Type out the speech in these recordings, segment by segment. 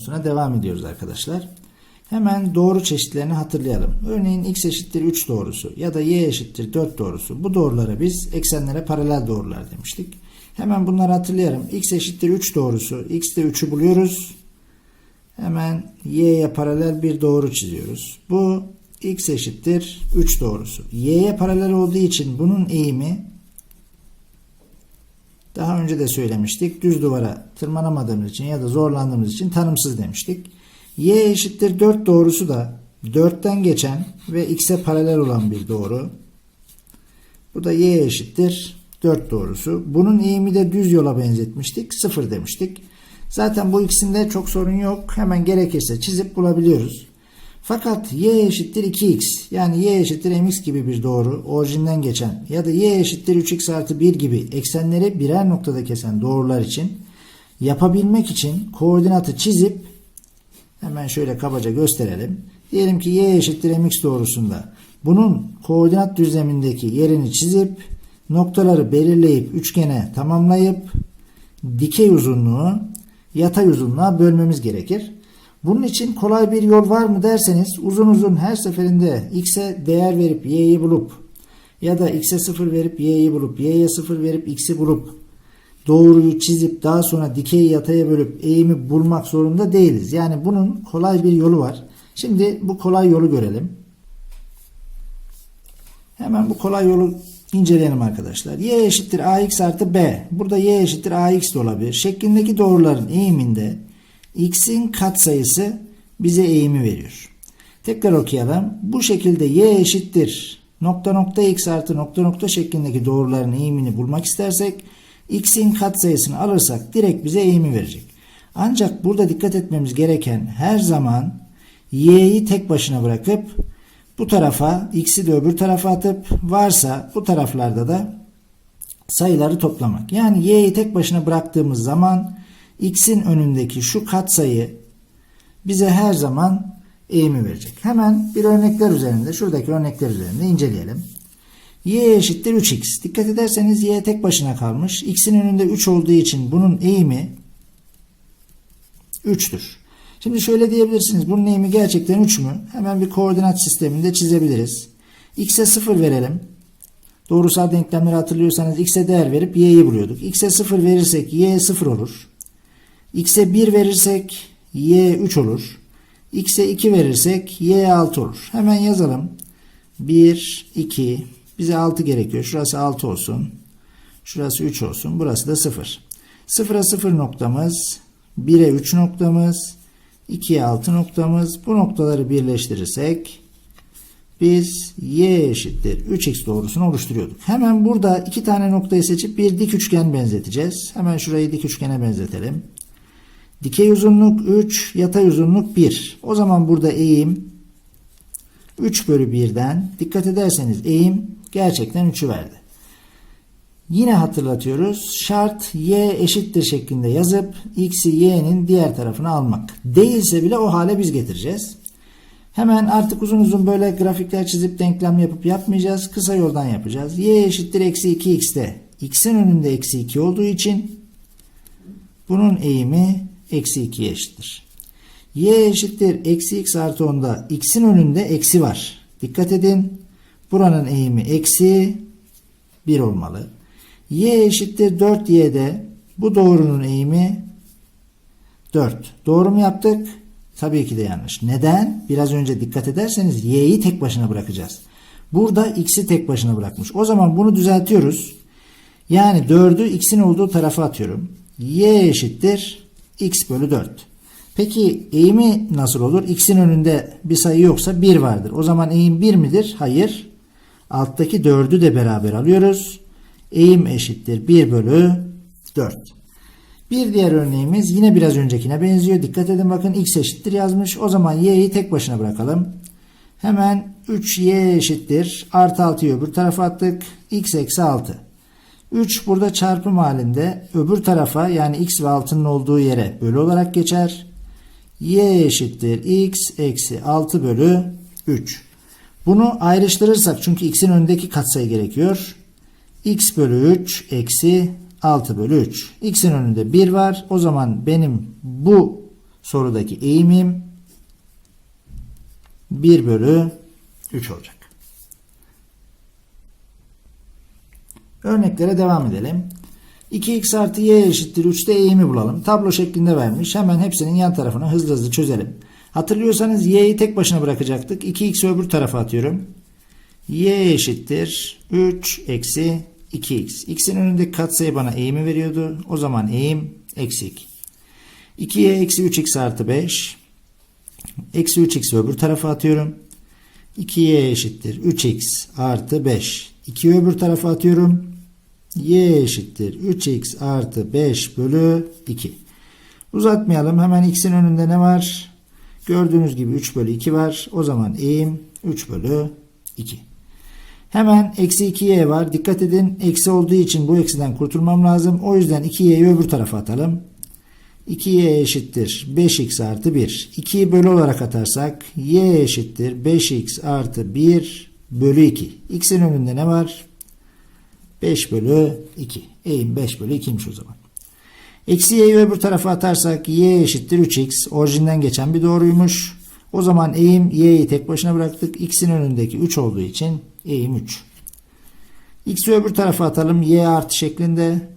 sorusuna devam ediyoruz arkadaşlar. Hemen doğru çeşitlerini hatırlayalım. Örneğin x eşittir 3 doğrusu ya da y eşittir 4 doğrusu. Bu doğrulara biz eksenlere paralel doğrular demiştik. Hemen bunları hatırlayalım. x eşittir 3 doğrusu. x'te 3'ü buluyoruz. Hemen y'ye paralel bir doğru çiziyoruz. Bu x eşittir 3 doğrusu. y'ye paralel olduğu için bunun eğimi daha önce de söylemiştik. Düz duvara tırmanamadığımız için ya da zorlandığımız için tanımsız demiştik. Y eşittir 4 doğrusu da 4'ten geçen ve x'e paralel olan bir doğru. Bu da y eşittir 4 doğrusu. Bunun eğimi de düz yola benzetmiştik. 0 demiştik. Zaten bu ikisinde çok sorun yok. Hemen gerekirse çizip bulabiliyoruz. Fakat y eşittir 2x yani y eşittir mx gibi bir doğru orijinden geçen ya da y eşittir 3x artı 1 gibi eksenleri birer noktada kesen doğrular için yapabilmek için koordinatı çizip hemen şöyle kabaca gösterelim. Diyelim ki y eşittir mx doğrusunda bunun koordinat düzlemindeki yerini çizip noktaları belirleyip üçgene tamamlayıp dikey uzunluğu yatay uzunluğa bölmemiz gerekir. Bunun için kolay bir yol var mı derseniz uzun uzun her seferinde x'e değer verip y'yi bulup ya da x'e 0 verip y'yi bulup y'ye 0 verip x'i bulup doğruyu çizip daha sonra dikeyi yataya bölüp eğimi bulmak zorunda değiliz. Yani bunun kolay bir yolu var. Şimdi bu kolay yolu görelim. Hemen bu kolay yolu inceleyelim arkadaşlar. y eşittir ax artı b. Burada y eşittir ax de olabilir. Şeklindeki doğruların eğiminde x'in katsayısı bize eğimi veriyor. Tekrar okuyalım. Bu şekilde y eşittir nokta nokta x artı nokta nokta şeklindeki doğruların eğimini bulmak istersek x'in katsayısını alırsak direkt bize eğimi verecek. Ancak burada dikkat etmemiz gereken her zaman y'yi tek başına bırakıp bu tarafa x'i de öbür tarafa atıp varsa bu taraflarda da sayıları toplamak. Yani y'yi tek başına bıraktığımız zaman x'in önündeki şu katsayı bize her zaman eğimi verecek. Hemen bir örnekler üzerinde, şuradaki örnekler üzerinde inceleyelim. y eşittir 3x. Dikkat ederseniz y tek başına kalmış. x'in önünde 3 olduğu için bunun eğimi 3'tür. Şimdi şöyle diyebilirsiniz. Bunun eğimi gerçekten 3 mü? Hemen bir koordinat sisteminde çizebiliriz. x'e 0 verelim. Doğrusal denklemleri hatırlıyorsanız x'e değer verip y'yi buluyorduk. x'e 0 verirsek y 0 olur. X'e 1 verirsek y 3 olur. x'e 2 verirsek y 6 olur. Hemen yazalım. 1, 2, bize 6 gerekiyor. Şurası 6 olsun. Şurası 3 olsun. Burası da 0. 0'a 0 noktamız, 1'e 3 noktamız, 2'ye 6 noktamız. Bu noktaları birleştirirsek biz y eşittir 3x doğrusunu oluşturuyorduk. Hemen burada iki tane noktayı seçip bir dik üçgen benzeteceğiz. Hemen şurayı dik üçgene benzetelim. Dikey uzunluk 3, yatay uzunluk 1. O zaman burada eğim 3 bölü 1'den dikkat ederseniz eğim gerçekten 3'ü verdi. Yine hatırlatıyoruz. Şart y eşittir şeklinde yazıp x'i y'nin diğer tarafına almak. Değilse bile o hale biz getireceğiz. Hemen artık uzun uzun böyle grafikler çizip denklem yapıp yapmayacağız. Kısa yoldan yapacağız. y eşittir eksi 2x'te x'in önünde eksi 2 olduğu için bunun eğimi eksi 2'ye eşittir. y eşittir eksi x artı 10'da x'in önünde eksi var. Dikkat edin. Buranın eğimi eksi 1 olmalı. y eşittir 4y'de bu doğrunun eğimi 4. Doğru mu yaptık? Tabii ki de yanlış. Neden? Biraz önce dikkat ederseniz y'yi tek başına bırakacağız. Burada x'i tek başına bırakmış. O zaman bunu düzeltiyoruz. Yani 4'ü x'in olduğu tarafa atıyorum. y eşittir x bölü 4. Peki eğimi nasıl olur? x'in önünde bir sayı yoksa 1 vardır. O zaman eğim 1 midir? Hayır. Alttaki 4'ü de beraber alıyoruz. Eğim eşittir 1 bölü 4. Bir diğer örneğimiz yine biraz öncekine benziyor. Dikkat edin bakın x eşittir yazmış. O zaman y'yi tek başına bırakalım. Hemen 3y eşittir. Artı 6'yı öbür tarafa attık. x eksi 6. 3 burada çarpım halinde öbür tarafa yani x ve 6'nın olduğu yere bölü olarak geçer. y eşittir x eksi 6 bölü 3. Bunu ayrıştırırsak çünkü x'in önündeki katsayı gerekiyor. x bölü 3 eksi 6 bölü 3. x'in önünde 1 var. O zaman benim bu sorudaki eğimim 1 bölü 3 olacak. Örneklere devam edelim. 2x artı y eşittir 3'te eğimi bulalım. Tablo şeklinde vermiş. Hemen hepsinin yan tarafını hızlı hızlı çözelim. Hatırlıyorsanız y'yi tek başına bırakacaktık. 2x'i öbür tarafa atıyorum. y eşittir 3 eksi 2x. x'in önündeki katsayı bana eğimi veriyordu. O zaman eğim eksi 2. 2y eksi 3x artı 5. Eksi 3x'i öbür tarafa atıyorum. 2y eşittir 3x artı 5. 2'yi öbür tarafa atıyorum. y eşittir 3x artı 5 bölü 2. Uzatmayalım. Hemen x'in önünde ne var? Gördüğünüz gibi 3 bölü 2 var. O zaman eğim 3 bölü 2. Hemen eksi 2y var. Dikkat edin eksi olduğu için bu eksiden kurtulmam lazım. O yüzden 2y'yi öbür tarafa atalım. 2y eşittir 5x artı 1. 2'yi bölü olarak atarsak y eşittir 5x artı 1 bölü 2. x'in önünde ne var? 5 bölü 2. Eğim 5 bölü 2'ymiş o zaman. Eksi y'yi öbür tarafa atarsak y eşittir 3x. Orijinden geçen bir doğruymuş. O zaman eğim y'yi tek başına bıraktık. x'in önündeki 3 olduğu için eğim 3. x'i öbür tarafa atalım. y artı şeklinde.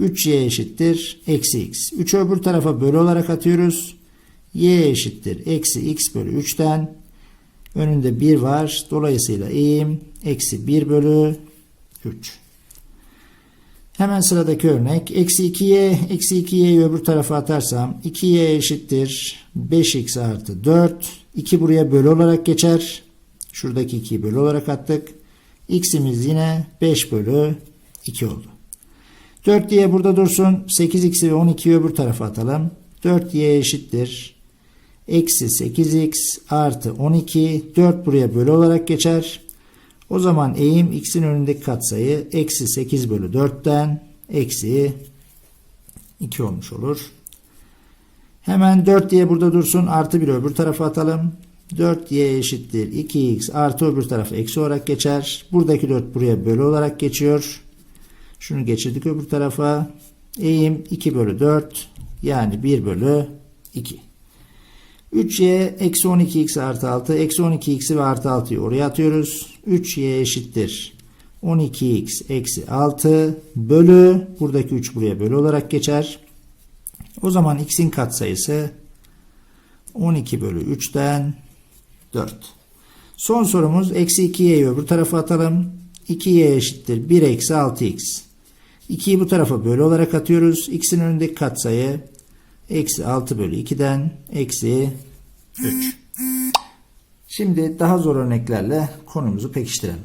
3y eşittir eksi x. 3'ü öbür tarafa bölü olarak atıyoruz. y eşittir eksi x bölü 3'ten. Önünde 1 var. Dolayısıyla eğim eksi 1 bölü 3. Hemen sıradaki örnek. Eksi 2y, eksi 2y'yi öbür tarafa atarsam 2y eşittir 5x artı 4. 2 buraya bölü olarak geçer. Şuradaki 2'yi bölü olarak attık. x'imiz yine 5 bölü 2 oldu. 4y burada dursun. 8x'i ve 12'yi öbür tarafa atalım. 4y eşittir. Eksi 8x artı 12. 4 buraya bölü olarak geçer. O zaman eğim x'in önündeki katsayı eksi 8 bölü 4'ten eksi 2 olmuş olur. Hemen 4 diye burada dursun. Artı 1 öbür tarafa atalım. 4y eşittir 2x artı öbür tarafa eksi olarak geçer. Buradaki 4 buraya bölü olarak geçiyor. Şunu geçirdik öbür tarafa. Eğim 2 bölü 4 yani 1 bölü 2. 3y eksi 12x artı 6 eksi 12x'i ve artı 6'yı oraya atıyoruz. 3y eşittir 12x eksi 6 bölü buradaki 3 buraya bölü olarak geçer. O zaman x'in katsayısı 12 bölü 3'ten 4. Son sorumuz eksi 2y'yi öbür tarafa atalım. 2y eşittir 1 eksi 6x. 2'yi bu tarafa bölü olarak atıyoruz. x'in önündeki katsayı eksi 6 bölü 2'den eksi 3. Şimdi daha zor örneklerle konumuzu pekiştirelim.